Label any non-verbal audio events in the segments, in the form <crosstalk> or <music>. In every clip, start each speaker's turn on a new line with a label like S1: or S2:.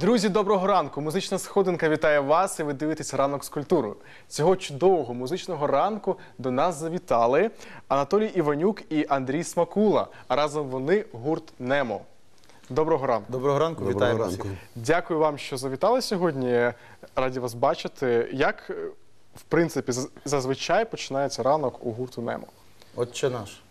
S1: Друзі, доброго ранку! Музична сходинка вітає вас і ви дивитеся ранок з культурою. Цього чудового музичного ранку до нас завітали Анатолій Іванюк і Андрій Смакула. А разом вони гурт Немо. Доброго ранку.
S2: Доброго ранку,
S3: Доброго
S2: вітаємо
S3: ранку.
S1: Дякую вам, що завітали сьогодні. Раді вас бачити. Як, в принципі, зазвичай починається ранок у гурту Немо?
S2: Отче наш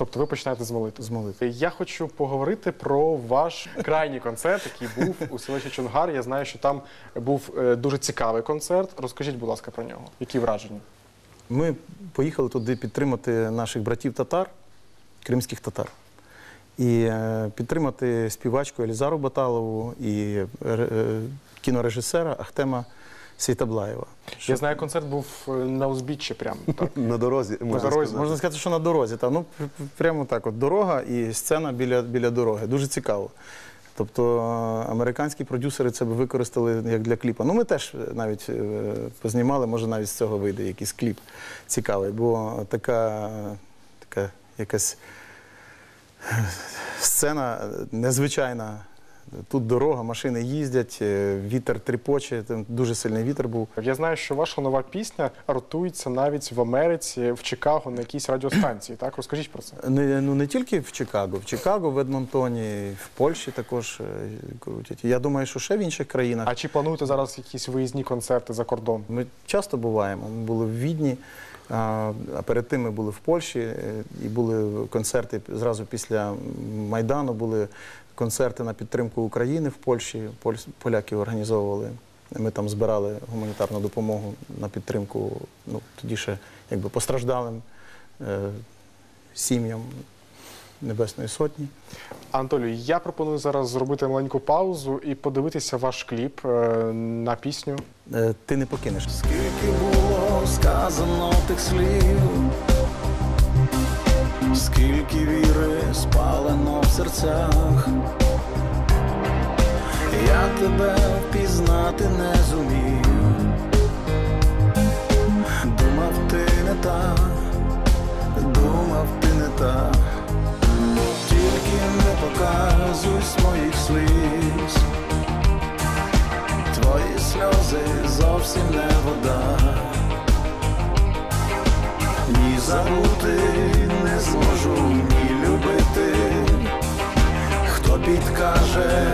S1: Тобто ви починаєте з молитви.
S2: з молитви.
S1: Я хочу поговорити про ваш крайній концерт, який був у селищі Чонгар. Я знаю, що там був е, дуже цікавий концерт. Розкажіть, будь ласка, про нього. Які враження?
S2: Ми поїхали туди підтримати наших братів татар, кримських татар. І е, підтримати співачку Елізару Баталову і е, е, кінорежисера Ахтема Світаблаєва.
S1: Я знаю, концерт був е, на узбіччі прямо. <laughs> Так?
S3: На дорозі, можна
S1: дорозі,
S3: сказати.
S2: Можна сказати, що на дорозі. Та, ну, пр- пр- прямо так, от дорога і сцена біля, біля дороги. Дуже цікаво. Тобто е, американські продюсери це б використали як для кліпа. Ну, ми теж е, навіть познімали, може навіть з цього вийде якийсь кліп цікавий, бо така, така якась сцена незвичайна. Тут дорога, машини їздять, е, вітер тріпоче, там дуже сильний вітер був.
S1: Я знаю, що ваша нова пісня ротується навіть в Америці, в Чикаго на якійсь радіостанції. Так, розкажіть про це.
S2: Не, ну не тільки в Чикаго, в Чикаго, в Едмонтоні, в Польщі також е, крутять. Я думаю, що ще в інших країнах.
S1: А чи плануєте зараз якісь виїзні концерти за кордон?
S2: Ми часто буваємо. Ми були в Відні, а перед тим ми були в Польщі, е, і були концерти зразу після Майдану. Були концерти на підтримку України в Польщі. Поль- Поляки організовували. Ми там збирали гуманітарну допомогу на підтримку ну, тоді ще якби постраждалим е, сім'ям Небесної Сотні.
S1: Анатолій, я пропоную зараз зробити маленьку паузу і подивитися ваш кліп е, на пісню.
S2: Е, Ти не покинеш.
S4: Скільки було сказано тих слів, скільки віри спалено в серцях, я тебе впізнати не зумів. Думав, ти не та, думав, ти не та, тільки не показуй своїх сліз. Твої сльози зовсім не вода. twarze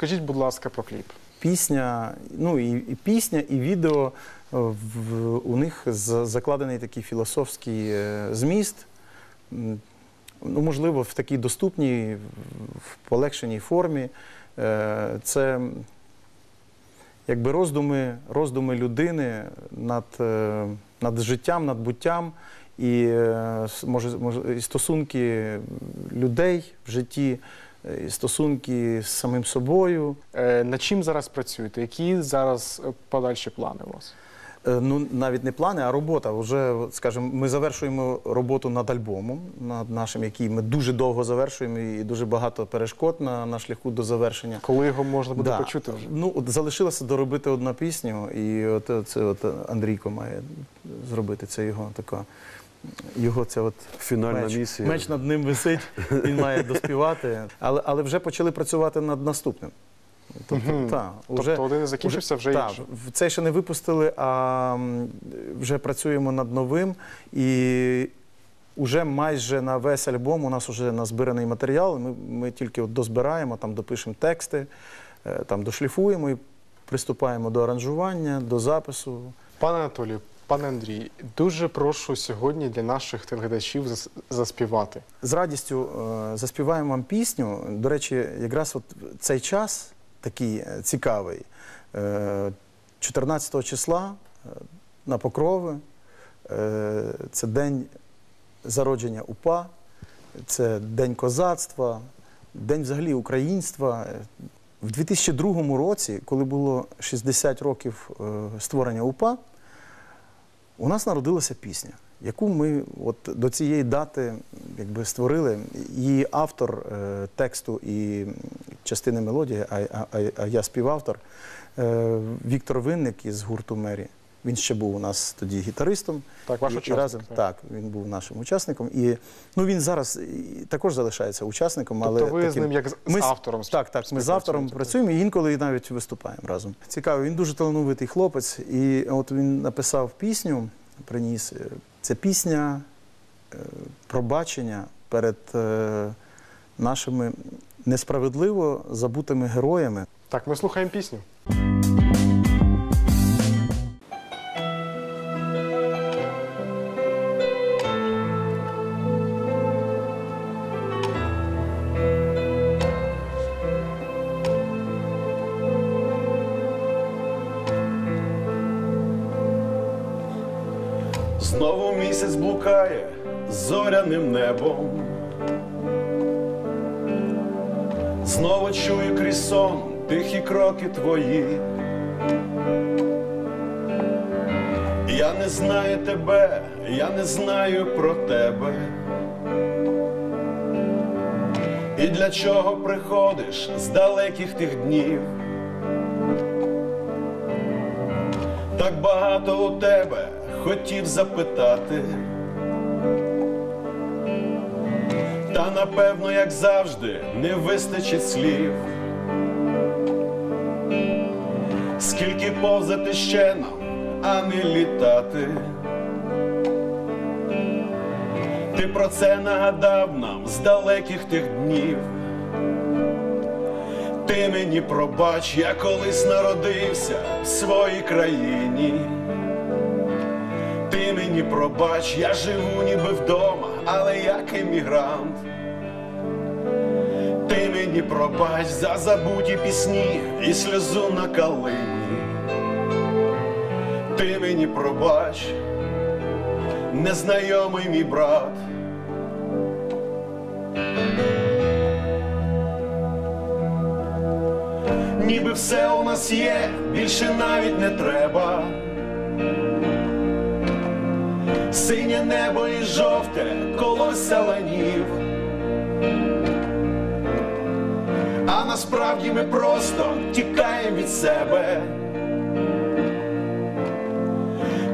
S1: Розкажіть, будь ласка, про кліп.
S2: Пісня, ну і, і пісня, і відео е, в, у них за- закладений такий філософський е, зміст. Ну, можливо, в такій доступній, в- полегшеній формі. Е, Це якби роздуми, роздуми людини над, над життям, над буттям і, може, і стосунки людей в житті, стосунки з самим собою.
S1: Е, над чим зараз працюєте? Які зараз е, подальші плани у вас?
S2: Е, Ну, навіть не плани, а робота. Уже, скажімо, ми завершуємо роботу над альбомом, над нашим, який ми дуже довго завершуємо, і дуже багато перешкод на, на шляху до завершення.
S1: Коли його можна буде
S2: Да.
S1: почути вже?
S2: Ну, от залишилося доробити одну пісню, і от е, це от Андрійко має зробити. Це його така. Його це от
S3: Фінальна
S2: меч,
S3: місія.
S2: меч над ним висить, він має доспівати. Але, але вже почали працювати над наступним. Тобто,
S1: Мгм.
S2: та,
S1: Тобто один закінчився, вже
S2: так,
S1: інший.
S2: Цей ще не випустили, а вже працюємо над новим. І вже майже на весь альбом у нас вже назбираний матеріал. Ми, ми тільки от дозбираємо, там допишемо тексти, е, там дошліфуємо і приступаємо до аранжування, до запису.
S1: Пане Анатолію, пане Андрій, дуже прошу сьогодні для наших телеглядачів зас- заспівати.
S2: З радістю е, заспіваємо вам пісню. До речі, якраз от цей час такий е, цікавий. Е, 14 числа е, на Покрови. Це день зародження УПА, це день козацтва, день взагалі українства. В 2002 році, коли було 60 років створення УПА, у нас народилася пісня, яку ми от до цієї дати якби, створили. Її автор е, тексту і частини мелодії, а, а, а- я співавтор, е, Віктор Винник із гурту Мері. Він ще був у нас тоді гітаристом.
S1: Так, ваш
S2: І- і
S1: учасник,
S2: разом,
S1: так.
S2: так, він був нашим учасником. І ну, він зараз також залишається учасником, але
S1: Тобто ви з ним як з- з
S2: ми
S1: автором
S2: Так, так. Ми з автором працюємо і інколи навіть виступаємо разом. Цікаво, він дуже талановитий хлопець, і от він написав пісню, приніс. Е, Це пісня е, пробачення перед е, нашими несправедливо забутими героями.
S1: Так, ми слухаємо пісню.
S3: Місяць блукає зоряним небом. Знову чую крізь сон тихі кроки твої. Я не знаю тебе, я не знаю про тебе. І для чого приходиш з далеких тих днів? Так багато у тебе хотів запитати. Та напевно, як завжди, не вистачить слів. Скільки повзати ще нам, а не літати. Ти про це нагадав нам з далеких тих днів. Ти мені пробач, я колись народився в своїй країні. Ти мені пробач, я живу ніби вдома, але як емігрант. Ти мені пробач за забуті пісні і сльозу на калині. Ти мені пробач, незнайомий мій брат. Ніби все у нас є, більше навіть не треба. Синє небо і жовте колося ланів. А насправді ми просто тікаємо від себе.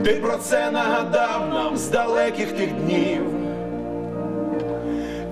S3: Ти про це нагадав нам з далеких тих днів.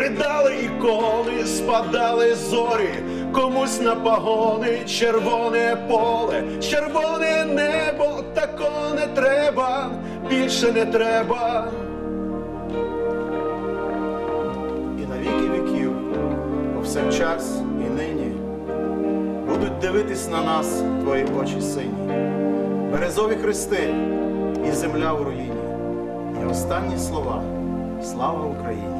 S3: ридали ікони, спадали зорі, комусь на погони, червоне поле, червоне небо, такого не треба, більше не треба.
S5: і на віки віків, повсякчас і нині, будуть дивитись на нас твої очі сині, березові хрести і земля у руїні, і останні слова слава Україні!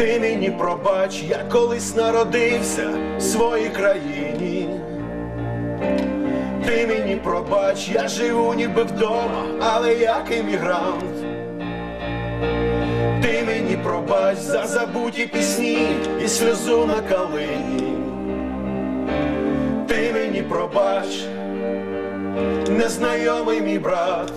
S3: Ти мені пробач, я колись народився в своїй країні. Ти мені пробач, я живу ніби вдома, але як емігрант. Ти мені пробач за забуті пісні і сльозу на калині. Ти мені пробач, незнайомий мій брат.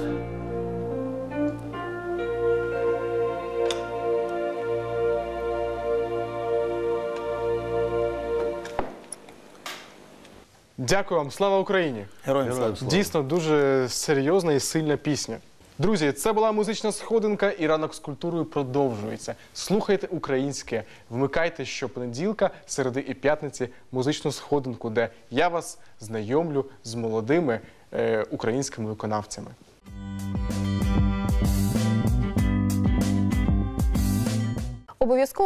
S1: Дякую вам, слава Україні!
S2: Героям слава.
S1: Дійсно дуже серйозна і сильна пісня. Друзі, це була музична сходинка, і ранок з культурою продовжується. Слухайте українське, вмикайте щопонеділка, середи і п'ятниці музичну сходинку, де я вас знайомлю з молодими е, українськими виконавцями.
S6: Обов'язково